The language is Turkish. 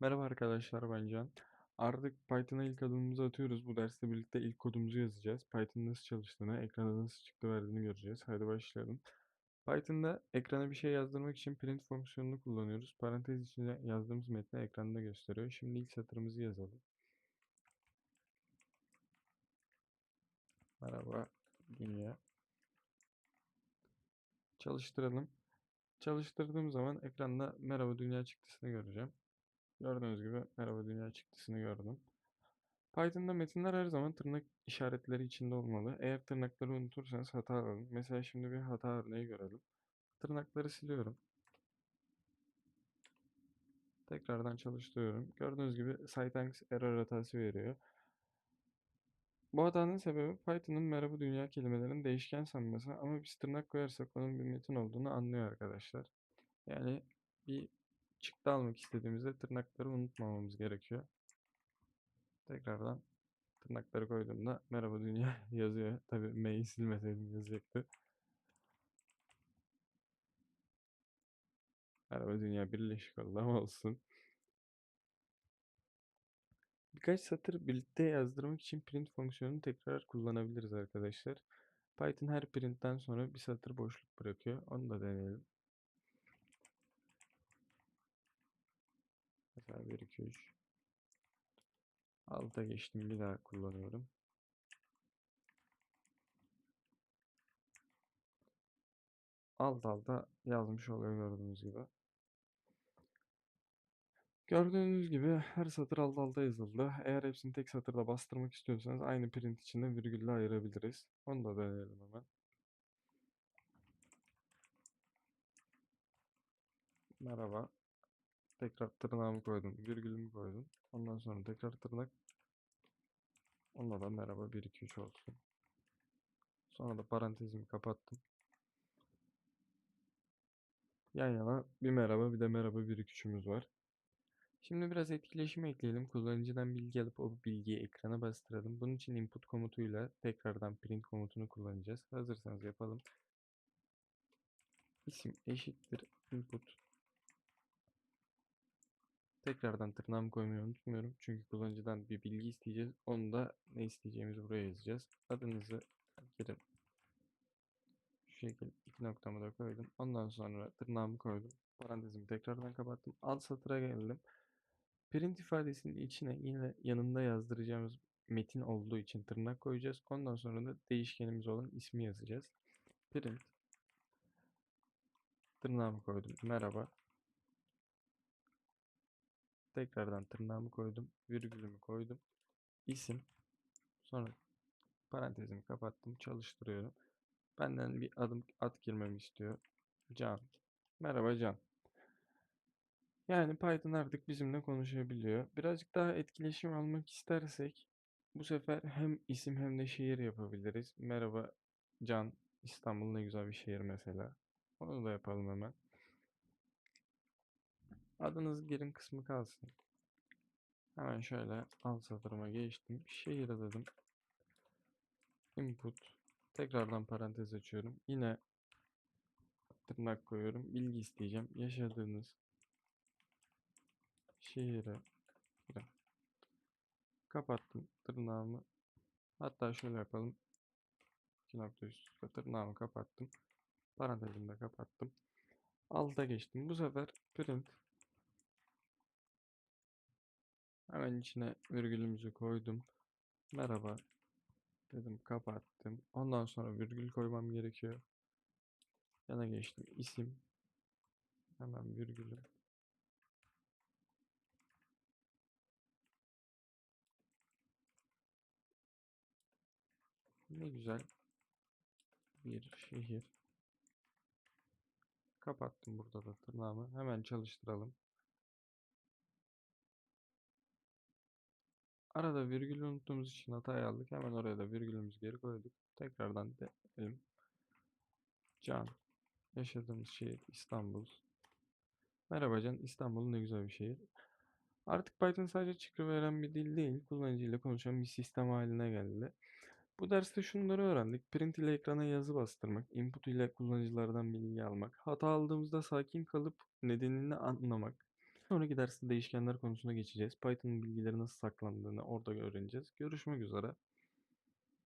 Merhaba arkadaşlar ben Can. Artık Python'a ilk adımımızı atıyoruz. Bu derste birlikte ilk kodumuzu yazacağız. Python nasıl çalıştığını, ekrana nasıl çıktı verdiğini göreceğiz. Hadi başlayalım. Python'da ekrana bir şey yazdırmak için print fonksiyonunu kullanıyoruz. Parantez içinde yazdığımız metni ekranda gösteriyor. Şimdi ilk satırımızı yazalım. Merhaba dünya. Çalıştıralım. Çalıştırdığım zaman ekranda merhaba dünya çıktısını göreceğim. Gördüğünüz gibi merhaba dünya çıktısını gördüm. Python'da metinler her zaman tırnak işaretleri içinde olmalı. Eğer tırnakları unutursanız hata alın. Mesela şimdi bir hata örneği görelim. Tırnakları siliyorum. Tekrardan çalıştırıyorum. Gördüğünüz gibi syntax error hatası veriyor. Bu hatanın sebebi Python'ın merhaba dünya kelimelerini değişken sanması ama biz tırnak koyarsak onun bir metin olduğunu anlıyor arkadaşlar. Yani bir çıktı almak istediğimizde tırnakları unutmamamız gerekiyor. Tekrardan tırnakları koyduğumda merhaba dünya yazıyor. Tabii M'yi silmeseydim yazacaktı. Merhaba dünya birleşik oldu olsun. Birkaç satır birlikte yazdırmak için print fonksiyonunu tekrar kullanabiliriz arkadaşlar. Python her printten sonra bir satır boşluk bırakıyor. Onu da deneyelim. Mesela 1, 2, 3. Alta geçtim bir daha kullanıyorum. Alt alta yazmış oluyor gördüğünüz gibi. Gördüğünüz gibi her satır alt alta yazıldı. Eğer hepsini tek satırda bastırmak istiyorsanız aynı print içinde virgülle ayırabiliriz. Onu da deneyelim hemen. Merhaba. Tekrar tırnağımı koydum. Virgülümü koydum. Ondan sonra tekrar tırnak. Onunla da merhaba 1 2 3 olsun. Sonra da parantezimi kapattım. Yan yana bir merhaba bir de merhaba 1 2 3'ümüz var. Şimdi biraz etkileşim ekleyelim. Kullanıcıdan bilgi alıp o bilgiyi ekrana bastıralım. Bunun için input komutuyla tekrardan print komutunu kullanacağız. Hazırsanız yapalım. İsim eşittir input. Tekrardan tırnağımı koymayı unutmuyorum. Çünkü kullanıcıdan bir bilgi isteyeceğiz. Onu da ne isteyeceğimizi buraya yazacağız. Adınızı girin. Şu şekilde iki noktamı da koydum. Ondan sonra tırnağımı koydum. Parantezimi tekrardan kapattım. Alt satıra geldim. Print ifadesinin içine yine yanında yazdıracağımız metin olduğu için tırnak koyacağız. Ondan sonra da değişkenimiz olan ismi yazacağız. Print tırnağımı koydum. Merhaba. Tekrardan tırnağımı koydum. Virgülümü koydum. İsim. Sonra parantezimi kapattım. Çalıştırıyorum. Benden bir adım at girmemi istiyor. Can. Merhaba Can. Yani Python artık bizimle konuşabiliyor. Birazcık daha etkileşim almak istersek bu sefer hem isim hem de şehir yapabiliriz. Merhaba Can. İstanbul ne güzel bir şehir mesela. Onu da yapalım hemen. Adınız girin kısmı kalsın. Hemen şöyle alt satırıma geçtim. Şehir dedim. Input. Tekrardan parantez açıyorum. Yine tırnak koyuyorum. Bilgi isteyeceğim. Yaşadığınız şehire. Kapattım tırnağımı. Hatta şöyle yapalım. 2 nokta üst tırnağımı kapattım. Parantezimi de kapattım. Alta geçtim. Bu sefer print Hemen içine virgülümüzü koydum. Merhaba dedim kapattım. Ondan sonra virgül koymam gerekiyor. Yana geçtim. İsim. Hemen virgülüm. Ne güzel bir şehir. Kapattım burada da tırnağımı. Hemen çalıştıralım. Arada virgül unuttuğumuz için hatayı aldık. Hemen oraya da virgülümüzü geri koyduk. Tekrardan deneyelim. Can. Yaşadığımız şehir İstanbul. Merhaba Can. İstanbul ne güzel bir şehir. Artık Python sadece çıkı veren bir dil değil, kullanıcıyla konuşan bir sistem haline geldi. Bu derste şunları öğrendik. Print ile ekrana yazı bastırmak, input ile kullanıcılardan bilgi almak, hata aldığımızda sakin kalıp nedenini anlamak, sonraki derste değişkenler konusuna geçeceğiz. Python'ın bilgileri nasıl saklandığını orada öğreneceğiz. Görüşmek üzere.